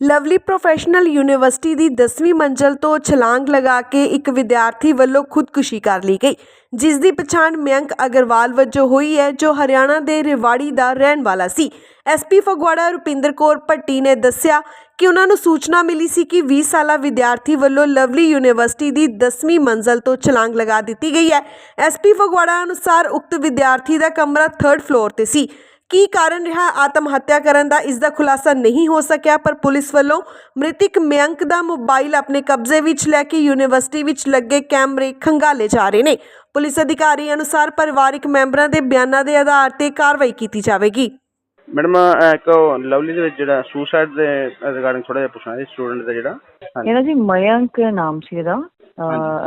Lovely Professional University ਦੀ 10ਵੀਂ ਮੰਜ਼ਲ ਤੋਂ ਛਲਾਂਗ ਲਗਾ ਕੇ ਇੱਕ ਵਿਦਿਆਰਥੀ ਵੱਲੋਂ ਖੁਦਕੁਸ਼ੀ ਕਰ ਲਈ ਗਈ, ਜਿਸ ਦੀ ਪਛਾਣ ਮਯੰਕ ਅਗਰਵਾਲ ਵਜੋਂ ਹੋਈ ਹੈ, ਜੋ ਹਰਿਆਣਾ ਦੇ ਰਿਵਾੜੀ ਦਾ ਰਹਿਣ ਵਾਲਾ ਸੀ। ਐਸਪੀ ਫਗਵਾੜਾ ਰੁਪਿੰਦਰ ਕੌਰ ਭੱਟੀ ਨੇ ਦੱਸਿਆ ਕਿ ਉਹਨਾਂ ਨੂੰ ਸੂਚਨਾ ਮਿਲੀ ਸੀ ਕਿ 20 ਸਾਲਾ ਵਿਦਿਆਰਥੀ ਵੱਲੋਂ ਲਵਲੀ ਯੂਨੀਵਰਸਿਟੀ ਦੀ 10ਵੀਂ ਮੰਜ਼ਲ ਤੋਂ ਛਲਾਂਗ ਲਗਾ ਦਿੱਤੀ ਗਈ ਹੈ। ਐਸਪੀ ਫਗਵਾੜਾ ਅਨੁਸਾਰ ਉਕਤ ਵਿਦਿਆਰਥੀ ਦਾ ਕਮਰਾ 3rd ਫਲੋਰ ਤੇ ਸੀ। ਕੀ ਕਾਰਨ ਰਿਹਾ ਆਤਮ ਹੱਤਿਆ ਕਰਨ ਦਾ? ਇਸ ਦਾ ਖੁਲਾਸਾ ਨਹੀਂ ਹੋ ਸਕਿਆ ਪਰ ਪੁਲਿਸ ਵੱਲੋਂ ਮ੍ਰਿਤਕ ਮਯੰਕ ਦਾ ਮੋਬਾਈਲ ਆਪਣੇ ਕਬਜ਼ੇ ਵਿੱਚ ਲੈ ਕੇ ਯੂਨੀਵਰਸਿਟੀ ਵਿੱਚ ਲੱਗੇ ਕੈਮਰੇ ਖੰਗਾਲੇ ਜਾ ਰਹੇ ਨੇ। ਪੁਲਿਸ ਅਧਿਕਾਰੀ ਅਨੁਸਾਰ ਪਰਿਵਾਰਕ ਮੈਂਬਰਾਂ ਦੇ ਬਿਆਨਾਂ ਦੇ ਆਧਾਰ ਤੇ ਕਾਰਵਾਈ ਕੀਤੀ ਜਾਵੇਗੀ। ਮੈਡਮ ਇੱਕ ਲਵਲੀ ਦੇ ਵਿੱਚ ਜਿਹੜਾ ਸੁਸਾਈਡ ਦੇ ਰਿਗਾਰਡਿੰਗ ਥੋੜਾ ਜਿਹਾ ਪੁੱਛਣਾ ਸੀ ਸਟੂਡੈਂਟ ਦਾ ਜਿਹੜਾ। ਇਹਦਾ ਜੀ ਮਯੰਕ ਨਾਮ ਸੀ ਇਹਦਾ।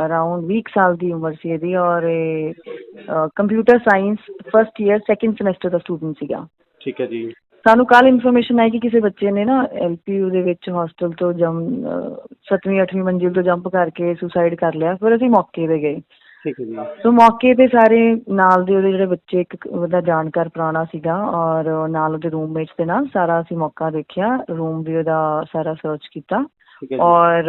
ਅਰਾਊਂਡ 20 ਕੁ ਸਾਲ ਦੀ ਉਮਰ ਸੀ ਇਹਦੀ ਔਰ computer science first year second semester ਦਾ ਸਟੂਡੈਂਟ ਸੀਗਾ। ਠੀਕ ਹੈ ਜੀ। ਸਾਨੂੰ ਕੱਲ ਇਨਫੋਰਮੇਸ਼ਨ ਆਈ ਕਿ ਕਿਸੇ ਬੱਚੇ ਨੇ ਨਾ ਐਲਪੀਯੂ ਦੇ ਵਿੱਚ ਹੋਸਟਲ ਤੋਂ ਜੰਮ 7ਵੀਂ 8ਵੀਂ ਮੰਜ਼ਿਲ ਤੋਂ ਜੰਪ ਕਰਕੇ ਸੁਸਾਈਡ ਕਰ ਲਿਆ ਫਿਰ ਅਸੀਂ ਮੌਕੇ ਤੇ ਗਏ। ਠੀਕ ਹੈ ਜੀ। ਸੋ ਮੌਕੇ ਤੇ ਸਾਰੇ ਨਾਲ ਦੇ ਉਹਦੇ ਜਿਹੜੇ ਬੱਚੇ ਇੱਕ ਉਹਦਾ ਜਾਣਕਾਰ ਪੁਰਾਣਾ ਸੀਗਾ ਔਰ ਨਾਲ ਉਹਦੇ ਰੂਮਮੇਟਸ ਦੇ ਨਾਲ ਸਾਰਾ ਅਸੀਂ ਮੌਕਾ ਦੇਖਿਆ ਰੂਮ ਵੀ ਉਹਦਾ ਸਾਰਾ ਸਰਚ ਕੀਤਾ ਔਰ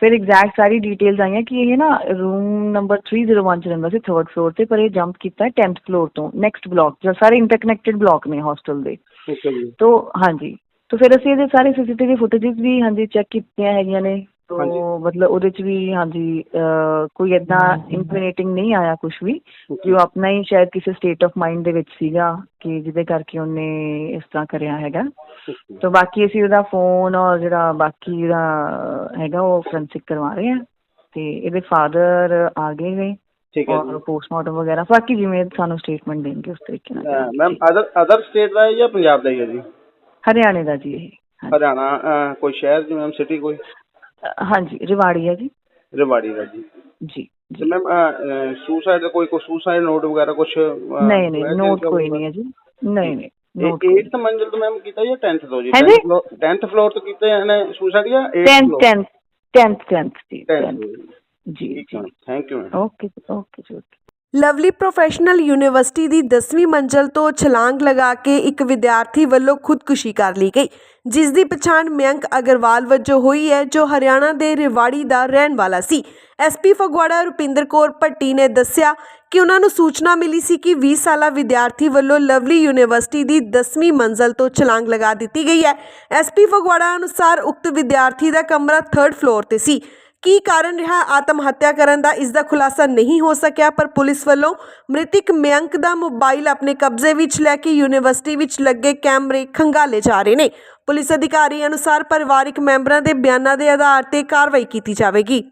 ਫਿਰ ਐਗਜ਼ੈਕਟ ਸਾਰੀ ਡਿਟੇਲਸ ਆਈਆਂ ਕਿ ਇਹ ਨਾ ਰੂਮ ਨੰਬਰ 301 ਚ ਰਹਿੰਦਾ ਸੀ 3rd ਫਲੋਰ ਤੇ ਪਰ ਇਹ ਜੰਪ ਕੀਤਾ 10th ਫਲੋਰ ਤੋਂ ਨੈਕਸਟ ਬਲਾਕ ਜੋ ਸਾਰੇ ਇੰਟਰਕਨੈਕਟਡ ਬਲਾਕ ਨੇ ਹੋਸਟਲ ਦੇ। ਠੀਕ ਹੈ ਜੀ। ਤੋ ਹਾਂਜੀ ਤੋ ਫਿਰ ਅਸੀਂ ਇਹਦੇ ਸਾਰੇ ਸੀਸੀਟੀਵੀ ਫੁਟੇजेस ਵੀ ਹਾਂਜੀ ਚੈੱਕ ਕੀਤੀਆਂ ਹੈਗੀਆਂ ਨੇ। ਤੋ ਮਤਲਬ ਉਹਦੇ ਚ ਵੀ ਹਾਂਜੀ ਕੋਈ ਏਦਾਂ ਇਨਕ੍ਰਿਮੀਨੇਟਿੰਗ ਨਹੀਂ ਆਇਆ ਕੁਝ ਵੀ ਕਿ ਉਹ ਆਪਣਾ ਹੀ ਸ਼ਾਇਦ ਕਿਸੇ ਸਟੇਟ ਆਫ ਮਾਈਂਡ ਦੇ ਵਿੱਚ ਸੀਗਾ ਕਿ ਜਿਹਦੇ ਕਰਕੇ ਉਹਨੇ ਇਸ ਤਰ੍ਹਾਂ ਕਰਿਆ ਹੈਗਾ। ਤੋ ਬਾਕੀ ਅਸੀਂ ਉਹਦਾ ਫੋਨ ਔਰ ਜਿਹੜਾ ਬਾਕੀ ਜਿਹੜਾ ਹੈਗਾ ਉਹ ਫੋਰੈਂਸਿਕ ਕਰਵਾ ਰਹੇ ਹਾਂ। ਤੇ ਇਹਦੇ ਫਾਦਰ ਆ ਗਏ ਨੇ ਠੀਕ ਹੈ ਔਰ ਪੋਸਟਮਾਰਟਮ ਵਗੈਰਾ। ਬਾਕੀ ਜਿਵੇਂ ਸਾਨੂੰ ਸਟੇਟਮੈਂਟ ਦੇਣਗੇ ਉਸ ਤਰੀਕੇ ਨਾਲ। ਮੈਮ ਅਦਰ ਅਦਰ ਸਟੇਟ ਦਾ ਹੈ ਜਾਂ ਪੰਜਾਬ ਦਾ ਹੀ ਹੈ ਜੀ? ਹਰਿਆਣੇ ਦਾ ਜੀ ਇਹ। ਹਰਿਆਣਾ ਕੋਈ ਸ਼ਹਿਰ ਜੀ ਮੈਮ ਸਿਟੀ ਕੋਈ? ਹਾਂਜੀ ਰਿਵਾੜੀ ਹੈ ਜੀ। ਰੇਵਾੜੀ ਦਾ ਜੀ। ਜੀ ਤੇ ਮੈਮ ਸੁਸਾਈਡ ਦਾ ਕੋਈ ਕੋਈ ਸੁਸਾਈਡ ਨੋਟ ਵਗੈਰਾ ਕੁਝ ਨਹੀਂ ਨਹੀਂ ਨੋਟ ਕੋਈ ਨਹੀਂ ਹੈ ਜੀ। ਨਹੀਂ ਨਹੀਂ ਨੋਟ ਇਹ 8th ਮੰਜ਼ਿਲ ਤੋਂ ਮੈਮ ਕੀਤਾ ਜਾਂ 10th ਤੋਂ ਜੀ? ਹਾਂਜੀ? 10th ਫਲੋਰ ਤੋਂ ਕੀਤਾ ਇਹਨੇ ਸੁਸਾਈਡ ਜਾਂ 8th 10th 10th 10th 10th ਜੀ 10th ਜੀ thank you ma'am okay okay ਜੀ. ਲਵਲੀ ਪ੍ਰੋਫੈਸ਼ਨਲ ਯੂਨੀਵਰਸਿਟੀ ਦੀ 10ਵੀਂ ਮੰਜ਼ਲ ਤੋਂ ਛਲਾਂਗ ਲਗਾ ਕੇ ਇੱਕ ਵਿਦਿਆਰਥੀ ਵੱਲੋਂ ਖੁਦਕੁਸ਼ੀ ਕਰ ਲਈ ਗਈ, ਜਿਸ ਦੀ ਪਛਾਣ ਮਯੰਕ ਅਗਰਵਾਲ ਵਜੋਂ ਹੋਈ ਹੈ, ਜੋ ਹਰਿਆਣਾ ਦੇ ਰਿਵਾੜੀ ਦਾ ਰਹਿਣ ਵਾਲਾ ਸੀ। ਐਸਪੀ ਫਗਵਾੜਾ ਰੁਪਿੰਦਰ ਕੌਰ ਭੱਟੀ ਨੇ ਦੱਸਿਆ ਕਿ ਉਹਨਾਂ ਨੂੰ ਸੂਚਨਾ ਮਿਲੀ ਸੀ ਕਿ 20 ਸਾਲਾ ਵਿਦਿਆਰਥੀ ਵੱਲੋਂ ਲਵਲੀ ਯੂਨੀਵਰਸਿਟੀ ਦੀ 10ਵੀਂ ਮੰਜ਼ਲ ਤੋਂ ਛਲਾਂਗ ਲਗਾ ਦਿੱਤੀ ਗਈ ਹੈ। ਐਸਪੀ ਫਗਵਾੜਾ ਅਨੁਸਾਰ ਉਕਤ ਵਿਦਿਆਰਥੀ ਦਾ ਕਮਰਾ 3rd ਫਲੋਰ ਤੇ ਸੀ। ਕੀ ਕਾਰਨ ਰਿਹਾ ਆਤਮ ਹੱਤਿਆ ਕਰਨ ਦਾ? ਇਸ ਦਾ ਖੁਲਾਸਾ ਨਹੀਂ ਹੋ ਸਕਿਆ, ਪਰ ਪੁਲਿਸ ਵੱਲੋਂ ਮ੍ਰਿਤਕ ਮਯੰਕ ਦਾ ਮੋਬਾਈਲ ਆਪਣੇ ਕਬਜ਼ੇ ਵਿੱਚ ਲੈ ਕੇ ਯੂਨੀਵਰਸਿਟੀ ਵਿੱਚ ਲੱਗੇ ਕੈਮਰੇ ਖੰਗਾਲੇ ਜਾ ਰਹੇ ਨੇ। ਪੁਲਿਸ ਅਧਿਕਾਰੀ ਅਨੁਸਾਰ ਪਰਿਵਾਰਕ ਮੈਂਬਰਾਂ ਦੇ ਬਿਆਨਾਂ ਦੇ ਆਧਾਰ ਤੇ ਕਾਰਵਾਈ ਕੀਤੀ ਜਾਵੇਗੀ।